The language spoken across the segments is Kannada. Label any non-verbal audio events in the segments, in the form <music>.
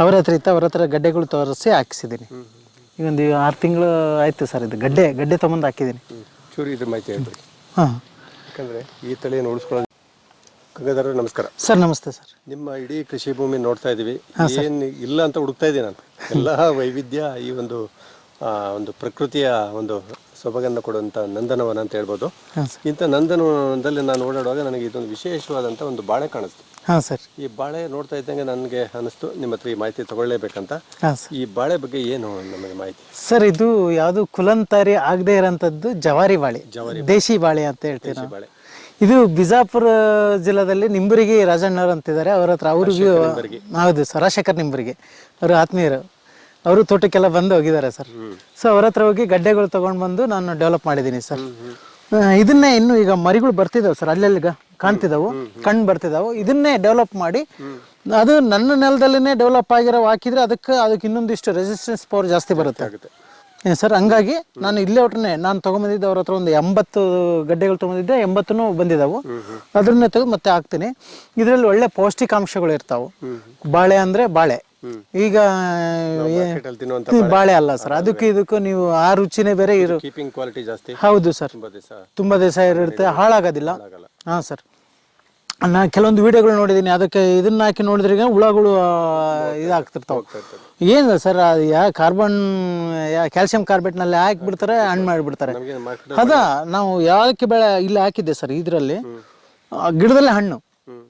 ಅವ್ರ ಹತ್ರ ಇತ್ತು ಅವ್ರ ಹತ್ರ ಗಡ್ಡೆಗಳು ತೋರಿಸಿ ಹಾಕಿಸಿದ್ದೀನಿ. ಈಗ ಒಂದು ಆರು ತಿಂಗಳು ಆಯ್ತು ಸರ್ ಇದು ಗಡ್ಡೆ ಗಡ್ಡೆ ತೊಗೊಂಡು ಹಾಕಿದ್ದೀನಿ. ಚೂರು ಇದ್ರ ಮಾಹಿತಿ ಹೇಳ್ರಿ ಹಾಂ. ಯಾಕಂದರೆ ಈ ತಳಿಯನ್ನು ಉಳಿಸ್ಕೊಳ್ಳೋದು ಗಂಗಾಧರ ನಮಸ್ಕಾರ. ಸರ್ ನಮಸ್ತೆ ಸರ್. ನಿಮ್ಮ ಇಡೀ ಕೃಷಿ ಭೂಮಿ ನೋಡ್ತಾ ಇದ್ದೀವಿ ಏನು ಇಲ್ಲ ಅಂತ ಹುಡುಕ್ತಾ ಇದ್ದೀನಿ ನಾನು. <laughs> ಎಲ್ಲ ವೈವಿಧ್ಯ ಈ ಒಂದು ಆ, ಒಂದು ಪ್ರಕೃತಿಯ ಒಂದು ಸೊಬಗನ್ನು ಕೊಡುವಂಥ ನಂದನವನ ಅಂತ ಹೇಳ್ಬೋದು. ಹಾಂ ಸರ್. ಇಂಥ ನಂದನವನದಲ್ಲಿ ನಾನು ಓಡಾಡುವಾಗ ನನಗೆ ಇದೊಂದು ವಿಶೇಷವಾದಂಥ ಒಂದು ಬಾಳೆ ಕಾಣಿಸ್ತು. ಹಾಂ ಸರ್. ಈ ಬಾಳೆ ನೋಡ್ತಾ ಇದ್ದಂಗೆ ನನಗೆ ಅನಿಸ್ತು. ನಿಮ್ಮ ಹತ್ರ ಈ ಮಾಹಿತಿ ತಗೊಳ್ಳೇಬೇಕಂತ. ಹಾಂ ಸರ್. ಈ ಬಾಳೆ ಬಗ್ಗೆ ಏನು ನಮಗೆ ಮಾಹಿತಿ? ಸರ್ ಇದು ಯಾವುದು ಕುಲಂತಾರಿ ಆಗದೆ ಇರೋಂಥದ್ದು ಜವಾರಿ ಬಾಳೆ. ದೇಶಿ ಬಾಳೆ ಅಂತ ಹೇಳ್ತೀವಿ ನಾವು ಬಾಳೆ. ಇದು ಬಿಜಾಪುರ ಜಿಲ್ಲಾದಲ್ಲಿ ನಿಂಬರಿಗೆ ರಾಜಣ್ಣವ್ರು ಅಂತಿದ್ದಾರೆ. ಅವ್ರ ಹತ್ರ ಅವ್ರಿಗೂ ಹೌದು ಸರ್ ರಾಜಶೇಖರ್ ನಿಂಬರಿಗೆ. ಅವರು ಆತ್ಮೀಯರು. ಅವರು ತೋಟಕ್ಕೆಲ್ಲ ಬಂದು ಹೋಗಿದ್ದಾರೆ ಸರ್. ಸೊ ಅವ್ರ ಹತ್ರ ಹೋಗಿ ಗಡ್ಡೆಗಳು ತಗೊಂಡು ಬಂದು ನಾನು ಡೆವಲಪ್ ಮಾಡಿದ್ದೀನಿ ಸರ್. ಇದನ್ನೇ ಇನ್ನು ಈಗ ಮರಿಗಳು ಬರ್ತಿದಾವೆ ಸರ್ ಅಲ್ಲೆಲ್ಲಿ ಕಾಣ್ತಿದ್ದಾವು ಕಣ್ಣು ಬರ್ತಿದ್ದಾವೆ ಇದನ್ನೇ ಡೆವಲಪ್ ಮಾಡಿ ಅದು ನನ್ನ ನೆಲದಲ್ಲೇ ಡೆವಲಪ್ ಆಗಿರೋ ಹಾಕಿದ್ರೆ ಅದಕ್ಕೆ ಅದಕ್ಕೆ ಇನ್ನೊಂದಿಷ್ಟು ರೆಸಿಸ್ಟೆನ್ಸ್ ಪವರ್ ಜಾಸ್ತಿ ಬರುತ್ತೆ. ಸರ್ ಹಂಗಾಗಿ ನಾನು ಇಲ್ಲೇ ಒಟ್ಟನೆ ನಾನು ತೊಗೊಂಬಂದಿದ್ದೆ ಅವ್ರ ಹತ್ರ ಒಂದು ಎಂಬತ್ತು ಗಡ್ಡೆಗಳು ತಗೊಂಡಿದ್ದೆ ಎಂಬತ್ತೂ ಬಂದಿದ್ದಾವು ಅದನ್ನೇ ತೆಗೆದು ಮತ್ತೆ ಹಾಕ್ತೀನಿ. ಇದರಲ್ಲಿ ಒಳ್ಳೆ ಪೌಷ್ಟಿಕಾಂಶಗಳು ಇರ್ತಾವೆ. ಬಾಳೆ ಅಂದರೆ ಬಾಳೆ. ಈಗ ಬಾಳೆ ಅಲ್ಲ ಸರ್. ಅದಕ್ಕೂ ಇದಕ್ಕೂ ನೀವು ಆ ರುಚಿನೇ ಬೇರೆ ಇರು ಕೀಪಿಂಗ್ ಕ್ವಾಲಿಟಿ ಜಾಸ್ತಿ. ಹೌದು ಸರ್. ತುಂಬಾ ದಿವಸ ಇರುತ್ತೆ. ಹಾಳಾಗೋದಿಲ್ಲ. ಹಾ ಸರ್. ನಾ ಕೆಲವೊಂದು ವಿಡಿಯೋಗಳು ನೋಡಿದ್ದೀನಿ. ಅದಕ್ಕೆ ಇದನ್ನ ಹಾಕಿ ನೋಡಿದ್ರೆ ಹುಳಗಳು ಇದಾಗ್ತಿರ್ತಾವೆ. ಏನು ಸರ್ ಯಾ ಕಾರ್ಬನ್ ಯಾ ಕ್ಯಾಲ್ಸಿಯಂ ಕಾರ್ಬೇಟ್ನಲ್ಲಿ ಹಾಕಿಬಿಡ್ತಾರೆ ಹಣ್ಣು ಮಾಡಿಬಿಡ್ತಾರೆ. ಅದ ನಾವು ಯಾಕೆ ಬೆಳೆ ಇಲ್ಲಿ ಹಾಕಿದ್ದೆ ಸರ್ ಇದರಲ್ಲಿ ಗಿಡದಲ್ಲಿ ಹಣ್ಣು.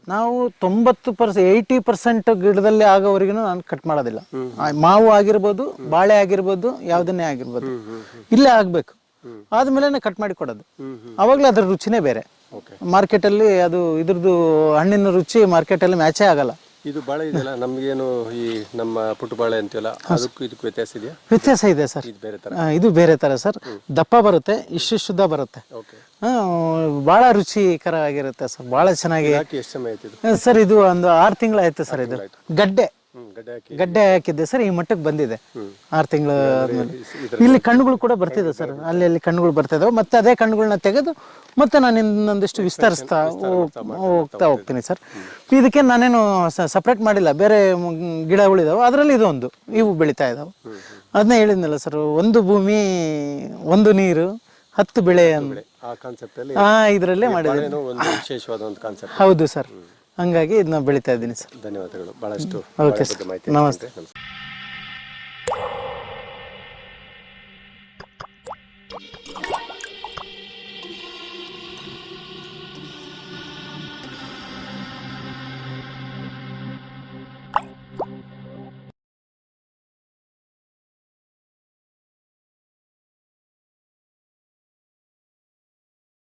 ನಾವು ತೊಂಬತ್ತು ಪರ್ಸೆಂಟ್ ಏಯ್ಟಿ ಪರ್ಸೆಂಟ್ ಗಿಡದಲ್ಲಿ ಆಗೋವರೆಗೂ ನಾನು ಕಟ್ ಮಾಡೋದಿಲ್ಲ. ಆ, ಮಾವು ಆಗಿರ್ಬೋದು ಬಾಳೆ ಆಗಿರ್ಬೋದು ಯಾವುದನ್ನೇ ಆಗಿರ್ಬೋದು. ಇಲ್ಲೇ ಆಗಬೇಕು. ಆದ್ಮೇಲೆ ಕಟ್ ಮಾಡಿ ಕೊಡೋದು. ಅವಾಗಲೇ ಅದ್ರ ರುಚಿನೇ ಬೇರೆ. ಓಕೆ ಮಾರ್ಕೆಟಲ್ಲಿ ಅದು ಇದ್ರದ್ದು ಹಣ್ಣಿನ ರುಚಿ ಮಾರ್ಕೆಟಲ್ಲಿ ಮ್ಯಾಚೇ ಆಗಲ್ಲ. ಇದು ಬಾಳೆ ಇದೆಯಲ್ಲ ನಮಗೇನು ಈ ನಮ್ಮ ಪುಟ್ಟು ಬಾಳೆ ಅಂತೀವಲ್ಲ ಅದಕ್ಕೂ ಇದಕ್ಕೂ ವ್ಯತ್ಯಾಸ ಇದೆಯಾ? ವ್ಯತ್ಯಾಸ ಇದೆ ಸರ್. ಇದು ಬೇರೆ ಥರ. ಆ, ಇದು ಬೇರೆ ಥರ ಸರ್. ದಪ್ಪ ಬರುತ್ತೆ ಇಷ್ಟು ಶುದ್ಧ ಬರುತ್ತೆ. ಓಕೆ. ಭಾಳ ರುಚಿಕರ ಆಗಿರುತ್ತೆ ಸರ್ ಭಾಳ ಚೆನ್ನಾಗಿ. ಹಾಕಿ ಎಷ್ಟು ಸಮಯ ಆಯ್ತು ಇದು? ಆ, ಸರ್ ಇದು ಒಂದು ಆರು ತಿಂಗಳಾಯ್ತು ಸರ್ ಇದು. ಗಡ್ಡೆ. ಗಡ್ಡೆ ಹಾಕಿ. ಹಾಕಿದ್ದೆ ಸರ್ ಈ ಮಟ್ಟಕ್ಕೆ ಬಂದಿದೆ. ಆರು ತಿಂಗಳು ಆದ್ಮೇಲೆ. ಇಲ್ಲಿ ಕಣ್ಣುಗಳು ಕೂಡ ಬರ್ತಿದೆ ಸರ್ ಅಲ್ಲಿ ಅಲ್ಲಿ ಕಣ್ಣುಗಳು ಬರ್ತಿದಾವೆ. ಮತ್ತೆ ಅದೇ ಕಣ್ಣುಗಳನ್ನ ತೆಗೆದು ಮತ್ತೆ ನಾನು ಇನ್ನೊಂದಿಷ್ಟು ವಿಸ್ತರಿಸ್ತಾ ಹೋಗ್- ಹೋಗ್ತಾ ಹೋಗ್ತೀನಿ. ಸರ್. ಇದಕ್ಕೆ ನಾನೇನು ಸಪ್ರೇಟ್ ಮಾಡಿಲ್ಲ ಬೇರೆ ಗಿಡಗಳಿದಾವೆ ಅದರಲ್ಲಿ ಇದೊಂದು ಇವು ಬೆಳೀತಾ ಇದಾವೆ. ಅದನ್ನೇ ಹೇಳಿದ್ನಲ್ಲ ಸರ್ ಒಂದು ಭೂಮಿ ಒಂದು ನೀರು ಹತ್ತು ಬೆಳೆ ಇದರಲ್ಲೇ ಮಾಡಿದೆ ಒಂದು ಒಂದು ಹೌದು ಸರ್. ಹಂಗಾಗಿ ಇದನ್ನ ಬೆಳಿತಾ ಇದ್ದೀನಿ ಸರ್. ಧನ್ಯವಾದಗಳು. ಬಹಳಷ್ಟು ಓಕೆ. ನಮಸ್ತೆ.